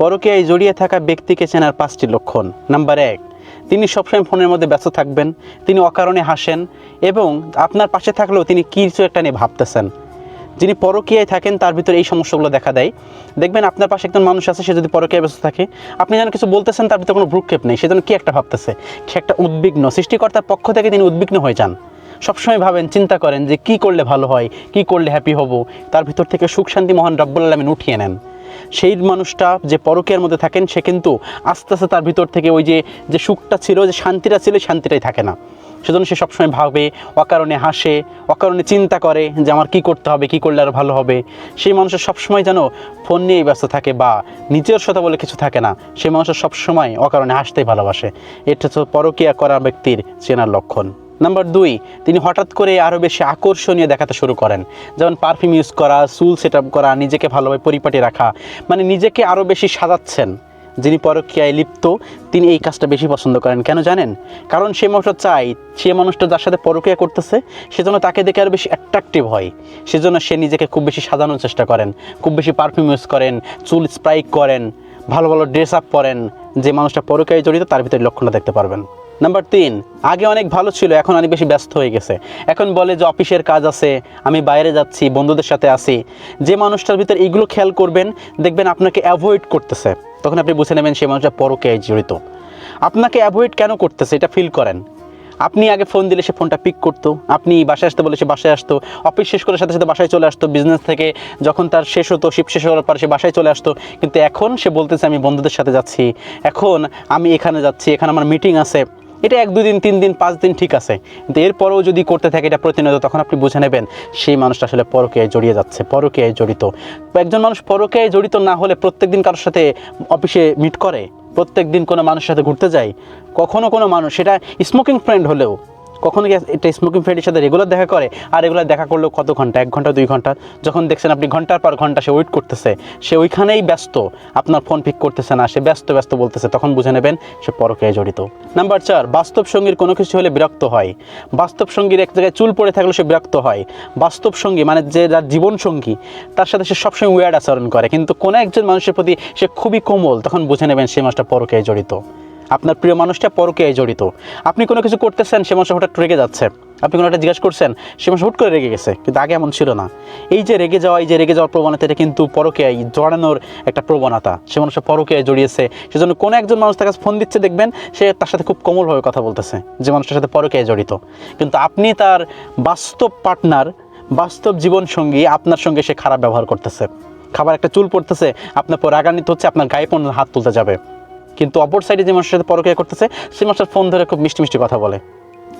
পরকীয়ায় জড়িয়ে থাকা ব্যক্তিকে চেনার পাঁচটি লক্ষণ। নাম্বার এক, তিনি সবসময় ফোনের মধ্যে ব্যস্ত থাকবেন, তিনি অকারণে হাসেন এবং আপনার পাশে থাকলেও তিনি কিছু একটা নিয়ে ভাবতেছেন। যিনি পরকীয়ায় থাকেন, তার ভিতরে এই সমস্যাগুলো দেখা দেয়। দেখবেন আপনার পাশে একজন মানুষ আছে, সে যদি পরকীয়ায় ব্যস্ত থাকে, আপনি যেন কিছু বলতেছেন, তার ভিতরে কোনো ভ্রুক্ষেপ নেই। সেজন্য কি একটা ভাবতেছে? সে একটা উদ্বিগ্ন, সৃষ্টিকর্তার পক্ষ থেকে তিনি উদ্বিগ্ন হয়ে যান। সবসময় ভাবেন, চিন্তা করেন যে কি করলে ভালো হয়, কি করলে হ্যাপি হব। তার ভিতর থেকে সুখ শান্তি মহান রব্বুল আলমিন উঠিয়ে নেন। সেই মানুষটা যে পরকীয়ার মধ্যে থাকেন, সে কিন্তু আস্তে আস্তে তার ভিতর থেকে ওই যে যে সুখটা ছিল, যে শান্তিটা ছিল শান্তিটাই থাকে না। সেজন্য সে সবসময় ভাবে, অকারণে হাসে, অকারণে চিন্তা করে যে আমার কি করতে হবে, কি করলে আরও ভালো হবে। সেই মানুষের সবসময় যেন ফোন নিয়েই ব্যস্ত থাকে বা নিজের সাথে বলে কিছু থাকে না, সেই মানুষের সবসময় অকারণে হাসতেই ভালোবাসে। এটা তো পরকীয়া করা ব্যক্তির চেনার লক্ষণ। নাম্বার দুই, তিনি হঠাৎ করে আরও বেশি আকর্ষণীয় দেখাতে শুরু করেন। যেমন পারফিউম ইউজ করা, চুল সেট করা, নিজেকে ভালোভাবে পরিপাটি রাখা মানে নিজেকে আরও বেশি সাজাচ্ছেন। যিনি পরকীয়ায় লিপ্ত, তিনি এই কাজটা বেশি পছন্দ করেন। কেন জানেন? কারণ সে মানুষটা চাই সে মানুষটা যার সাথে পরকীয়া করতেছে সেজন্য তাকে দেখে আরও বেশি অ্যাট্রাকটিভ হয়। সেজন্য সে নিজেকে খুব বেশি সাজানোর চেষ্টা করেন। খুব বেশি পারফিউম ইউজ করেন, চুল স্প্রাইক করেন, ভালো ভালো ড্রেস আপ পরেন যে মানুষটা পরকীয়ায় জড়িত, তার ভিতরে লক্ষণটা দেখতে পারবেন। নাম্বার তিন, আগে অনেক ভালো ছিল, এখন অনেক বেশি ব্যস্ত হয়ে গেছে। এখন বলে যে অফিসের কাজ আছে, আমি বাইরে যাচ্ছি, বন্ধুদের সাথে আসি যে মানুষটার ভিতরে এইগুলো খেয়াল করবেন, দেখবেন আপনাকে অ্যাভয়েড করতেছে। তখন আপনি বুঝে নেবেন সেই মানুষটা পরকে জড়িত। আপনাকে অ্যাভয়েড কেন করতেছে, এটা ফিল করেন। আপনি আগে ফোন দিলে সে ফোনটা পিক করতো। আপনি বাসায় আসতে বলে সে বাসায় আসতো। অফিস শেষ করে সাথে সাথে বাসায় চলে আসতো। বিজনেস থেকে যখন তার শেষ হতো শিফট শেষ হওয়ার পর সে বাসায় চলে আসতো। কিন্তু এখন সে বলতেছে, আমি বন্ধুদের সাথে যাচ্ছি। এখন আমি এখানে যাচ্ছি, এখানে আমার মিটিং আছে। এটা এক দুদিন তিন দিন, পাঁচ দিন ঠিক আছে। কিন্তু এরপরেও যদি করতে থাকে এটা প্রতিনিয়ত, তখন আপনি বুঝে নেবেন সেই মানুষটা আসলে পরকীয়ায় জড়িয়ে যাচ্ছে, পরকীয়ায় জড়িত। একজন মানুষ পরকীয়ায় জড়িত না হলে প্রত্যেক দিন কারোর সাথে অফিসে মিট করে প্রত্যেক দিন কোনো মানুষের সাথে ঘুরতে যায়, কখনো কোনো মানুষ, সেটা স্মোকিং ফ্রেন্ড হলেও কখনো কি এটা স্মোকিং ফ্রেন্ডের সাথে রেগুলার দেখা করে? আর রেগুলার দেখা করলেও কত ঘণ্টা? এক ঘণ্টা, দুই ঘণ্টা? যখন দেখছেন আপনি ঘণ্টার পর ঘণ্টা সে ওয়েট করতেছে, সে ওইখানেই ব্যস্ত, আপনার ফোন পিক করতেছে না, সে ব্যস্ত ব্যস্ত বলতেছে, তখন বুঝে নেবেন সে পরকে জড়িত। নাম্বার চার, বাস্তব সঙ্গীর কোনো কিছু হলে বিরক্ত হয়। বাস্তব সঙ্গীর এক জায়গায় চুল পড়ে থাকলে সে বিরক্ত হয়। বাস্তব সঙ্গী মানে যে যার জীবন সঙ্গী, তার সাথে সে সবসময় ওয়ার্ড আচরণ করে। কিন্তু কোনো একজন মানুষের প্রতি সে খুবই কোমল, তখন বুঝে নেবেন সেই মানুষটা পরকীয়ায় জড়িত। আপনার প্রিয় মানুষটা পরকীয়ায় জড়িত। আপনি কোনো কিছু করতেছেন, সে মানুষ হঠাৎ রেগে যাচ্ছে। আপনি কোনো একটা জিজ্ঞাসা করছেন, সে মানুষ হুট করে রেগে গেছে। কিন্তু আগে এমন ছিল না। এই যে রেগে যাওয়া, এই যে রেগে যাওয়ার প্রবণতা, এটা কিন্তু পরকীয়ায় জড়ানোর একটা প্রবণতা। সে মানুষের পরকীয়ায় জড়িয়েছে। সেজন্য কোনো একজন মানুষ তার কাছে ফোন দিচ্ছে, দেখবেন সে তার সাথে খুব কোমলভাবে কথা বলতেছে, যে মানুষটার সাথে পরকীয়ায় জড়িত। কিন্তু আপনি তার বাস্তব পার্টনার বাস্তব জীবন সঙ্গী আপনার সঙ্গে সে খারাপ ব্যবহার করতেছে। খাবার একটা চুল পড়তেছে, আপনার পর রাগান্বিত হচ্ছে, আপনার গায়ে পণ্য হাত তুলতে যাবে। কিন্তু অপর সাইডে যে মানুষের সাথে পরকীয়া করতেছে, সেই মানুষটার ফোন ধরে খুব মিষ্টি মিষ্টি কথা বলে।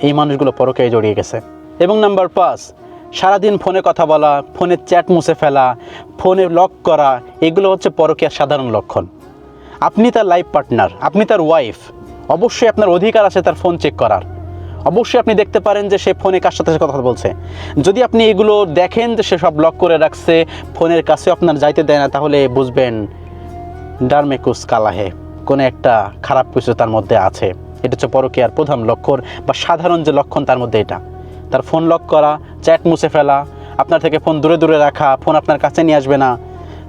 এই মানুষগুলো পরকীয়ায় জড়িয়ে গেছে। এবং নাম্বার পাঁচ, সারাদিন ফোনে কথা বলা ফোনে চ্যাট মুছে ফেলা ফোনে লক করা, এগুলো হচ্ছে পরকীয়ার সাধারণ লক্ষণ। আপনি তার লাইফ পার্টনার আপনি তার ওয়াইফ অবশ্যই আপনার অধিকার আছে তার ফোন চেক করার। অবশ্যই আপনি দেখতে পারেন যে সে ফোনে কার সাথে কথা বলছে। যদি আপনি এগুলো দেখেন যে সে সব লক করে রাখছে ফোনের কাছে আপনার যাইতে দেয় না, তাহলে বুঝবেন, ডারমেকুস কালাহে। কোনো একটা খারাপ কিছু তার মধ্যে আছে। এটা হচ্ছে পরকীয়ার প্রধান লক্ষণ বা সাধারণ যে লক্ষণ তার মধ্যে এটা। তার ফোন লক করা চ্যাট মুছে ফেলা, আপনার থেকে ফোন দূরে দূরে রাখা ফোন আপনার কাছে নিয়ে আসবে না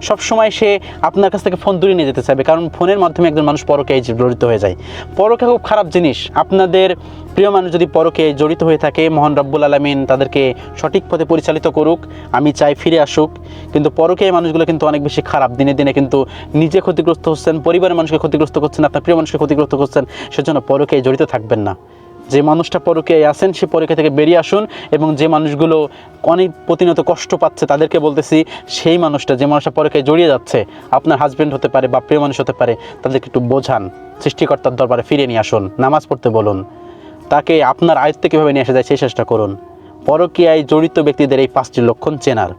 সব সময় সে আপনার কাছ থেকে ফোন দূরে নিয়ে যেতে চাইবে। কারণ ফোনের মাধ্যমে একজন মানুষ পরকে জড়িত হয়ে যায়। পরকে খুব খারাপ জিনিস। আপনাদের প্রিয় মানুষ যদি পরকে জড়িত হয়ে থাকে, মোহন রব্বুল আলমিন তাদেরকে সঠিক পথে পরিচালিত করুক। আমি চাই ফিরে আসুক। কিন্তু পরকে মানুষগুলো কিন্তু অনেক বেশি খারাপ। দিনে দিনে কিন্তু নিজে ক্ষতিগ্রস্ত হচ্ছেন, পরিবারের মানুষকে ক্ষতিগ্রস্ত করছেন, আপনার প্রিয় মানুষকে ক্ষতিগ্রস্ত করছেন। সেজন্য পরকে জড়িত থাকবেন না। যে মানুষটা পরকে আসেন সে পরীক্ষা থেকে বেরিয়ে আসুন এবং যে মানুষগুলো অনেক প্রতিনিয়ত কষ্ট পাচ্ছে তাদেরকে বলতেছি, সেই মানুষটা যে মানুষটা পরীক্ষায় জড়িয়ে যাচ্ছে, আপনার হাজব্যান্ড হতে পারে বা প্রিয় মানুষ হতে পারে, তাদেরকে একটু বোঝান। সৃষ্টিকর্তার দরবারে ফিরে নিয়ে আসুন, নামাজ পড়তে বলুন। তাকে আপনার আয়ত্তে কীভাবে নিয়ে আসা যায়, সেই চেষ্টা করুন। পরকীয়ায় জড়িত ব্যক্তিদের এই পাঁচটি লক্ষণ চেনার।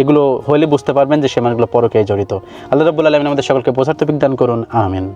এগুলো হলে বুঝতে পারবেন যে সে মানুষগুলো পরকীয়ায় জড়িত। আল্লাহ রব্বুল আলমিন আমাদের সকলকে বোঝার তো বিজ্ঞান করুন, আমিন।